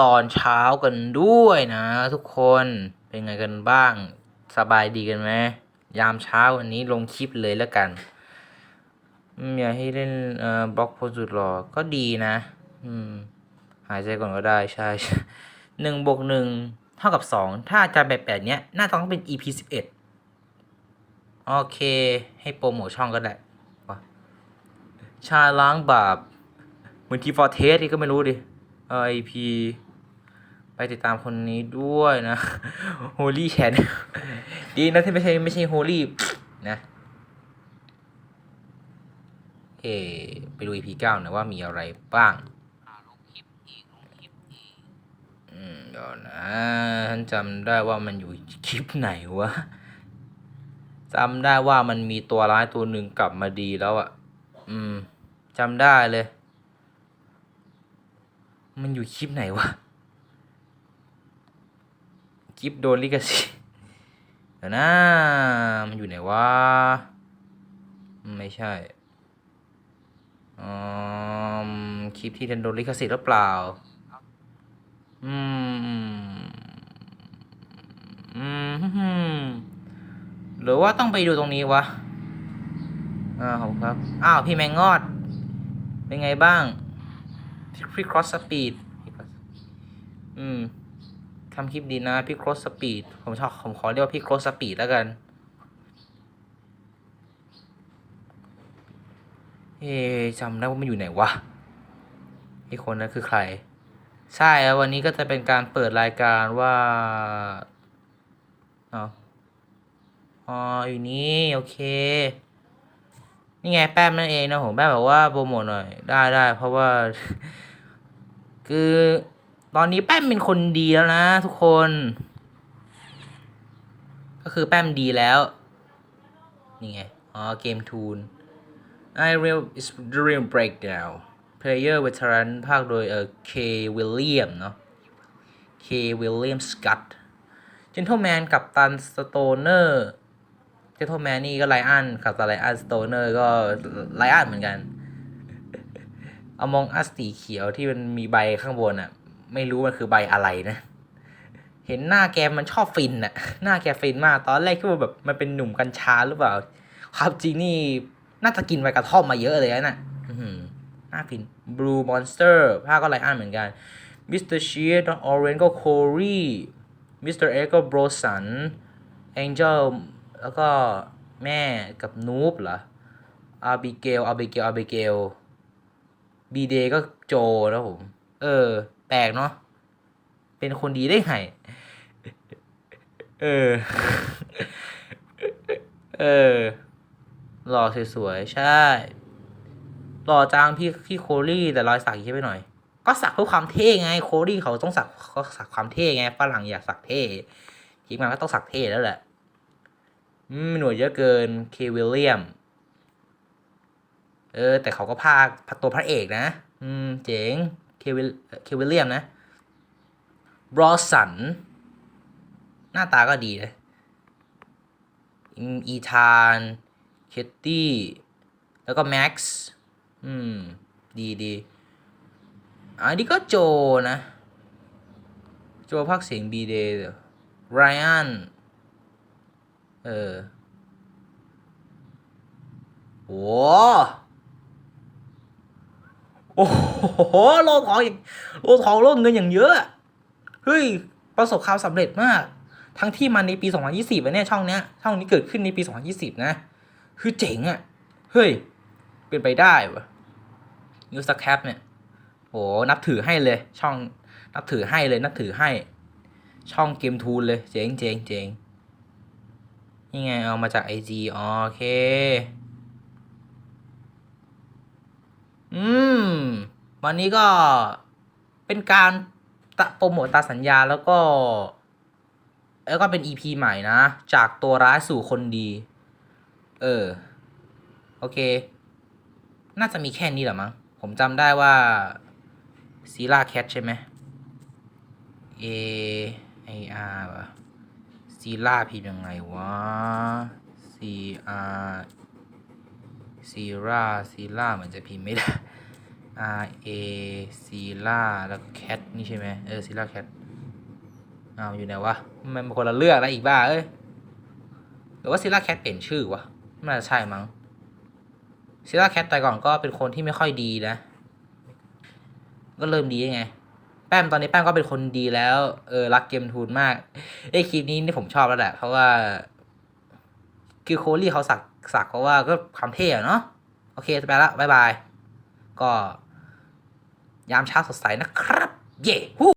ตอนเช้ากันด้วยนะทุกคนเป็นไงกันบ้าง สบายดีกันไหมยามเช้าวันนี้ลงคลิปเลยแล้วกันอืมอยากให้เล่นเอ่อบล็อกโพสต์สุดหล่อก็ดีนะ อืม หายใจก่อนก็ได้ใช่หนึ่งบวกหนึ่งเท่ากับสองถ้าจะแบบแบบเนี้ยน่าจะต้องเป็น EP สิบเอ็ดโอเค ให้โปรโมทช่องก็ได้วะชาล้างบาปเหมือนทีฟอร์เทสก็ไม่รู้ดิ เอไอพีไปติดตามคนนี้ด้วยนะโฮลี่แชนดีนะที่ไม่ใช่ไม่ใช่โฮลี่นะเอไปดู EP เก้านะว่ามีอะไรบ้างอืมเดี๋ยวนะฉันจำได้ว่ามันอยู่คลิปไหนวะจำได้ว่ามันมีตัวร้ายตัวหนึ่งกลับมาดีแล้วอะ อืมจำได้เลย มันอยู่คลิปไหนวะ คลิปโดนลิขสิทธิ์เดี๋ยวนะ มันอยู่ไหนวะ ไม่ใช่คลิปที่โดนลิขสิทธิ์หรือเปล่า อืม อืม หรือว่าต้องไปดูตรงนี้วะ อ่าขอบคุณครับ อ้าว พี่แมงงอด เป็นไงบ้าง พี่ cross speed อืมทำคลิปดีนะพี่ cross speed ผมชอบผมขอเรียกว่าพี่ cross speed แล้วกันเอ๊จำได้ว่ามันอยู่ไหนวะไอ้คนนั้นคือใคร ใช่แล้ววันนี้ก็จะเป็นการเปิดรายการว่าเอาอ๋ออยู่นี่โอเค นี่ไงแป้มนั่นเองนะผมแป้มบอกว่าโปรโมทหน่อยได้ได้เพราะว่า คือตอนนี้แป้มเป็นคนดีแล้วนะทุกคน ก็คือแป้มดีแล้วนี่ไงอ๋อเกมทูน I real is the real breakdown player veteran ภาคโดยเอ่อ K William เนาะ K William Scott Gentleman กับตัน Stoner Gentleman นี่ ก็ไลอันกับตันไลอัน Stoner ก็ไลอันเหมือนกัน Among Us สีเขียวที่มันมีใบข้างบนอะไม่รู้มันคือใบอะไรนะ เห็นหน้าแกมันชอบฟินอะหน้าแกฟินมาก ตอนแรกคิดว่าแบบมันเป็นหนุ่มกัญชาหรือเปล่าความจริงนี่น่าจะกินใบกระท่อมมาเยอะเลยนะน่ะหน่าฟิน Blue Monster ภาคก็ไลอ้อนเหมือนกัน Mr. Shear Orange ก็ Corey Mr. X ก็ Brosan Angel แล้ แล้วก็แม่กับนูบเหรอ Abigail Abigail Abigail B Day ก็โจนะผม เออ แปลกเนาะเป็นคนดีได้ไงเออ เออ หล่อสวยๆ ใช่ หล่อจังพี่พี่โคลี่แต่รอยสักเยอะไปหน่อย ก็สักเพื่อความเท่ไง โคลี่เขาต้องสักเขาสักความเท่ไงฝรั่งอยากสักเท่ทีมงานก็ต้องสักเท่แล้วแหละ หน่วยเยอะเกิน เควิลเลียม เออ แต่เขาก็พากพักตัวพระเอกนะ อืม เจ๋ง เควิลเควิลเลียมนะ บรอสัน หน้าตาก็ดีนะอีธาน เคตตี้ แล้วก็แม็กซ์ อืม ดีดีอันนี้ก็โจนะ โจพักเสียงบีเดย์ไรอัน เออโหโอ้โหโลทองอย่างโลทองโลเงินอย่างเยอะเฮ้ยประสบความสำเร็จมาก ทั้งที่มันในปี 2020อะเนี่ยช่องเนี้ยช่องนี้เกิดขึ้นในปี 2020 นะคือเจ๋งอะ่ะเฮ้ย เป็นไปได้วะนิวสแคปเนี่ยโหนับถือให้เลย ช่องนับถือให้เลยนับถือให้ ช่องเกมทูนเลย เจ๋งเจ๋งเจ๋ง นี่ไงเอามาจากไอจีโอเค อืม วันนี้ก็เป็นการโปรโมทตาสัญญาแล้วก็ แล้วก็เป็น EP ใหม่นะ จากตัวร้ายสู่คนดี เออ โอเค น่าจะมีแค่นี้แหละมั้ง ผมจำได้ว่าซีล่าแคทใช่ไหม A A R วะ ซีล่าพิมพ์ยังไงวะ C R ซีราซีล่าเหมันจะพิมพ์ไม่ได้ R A ซีล่าแล้วก็แคทนี่ใช่ไหมเออซีล่าแคทอ้าวอยู่ไหนวะ มันเป็นคนละเรื่องแล้วอีกบ้าเอ้ยหรือว่าซีล่าแคทเปลี่ยนชื่อวะน่าจะใช่มั้งซีล่าแคทแต่ก่อนก็เป็นคนที่ไม่ค่อยดีนะ ก็เริ่มดีไง ป้มตอนนี้แป้มก็เป็นคนดีแล้วเออรักเกมทูนมากไอ้คลิปนี้นี่ผมชอบแล้วแหละ เพราะว่า คือโคลี่เขาสักสักเพราะว่าก็ความเท่เนาะโอเคไปละบายบาย ก็ ยามเช้าสดใสนะครับ เย้ฮู้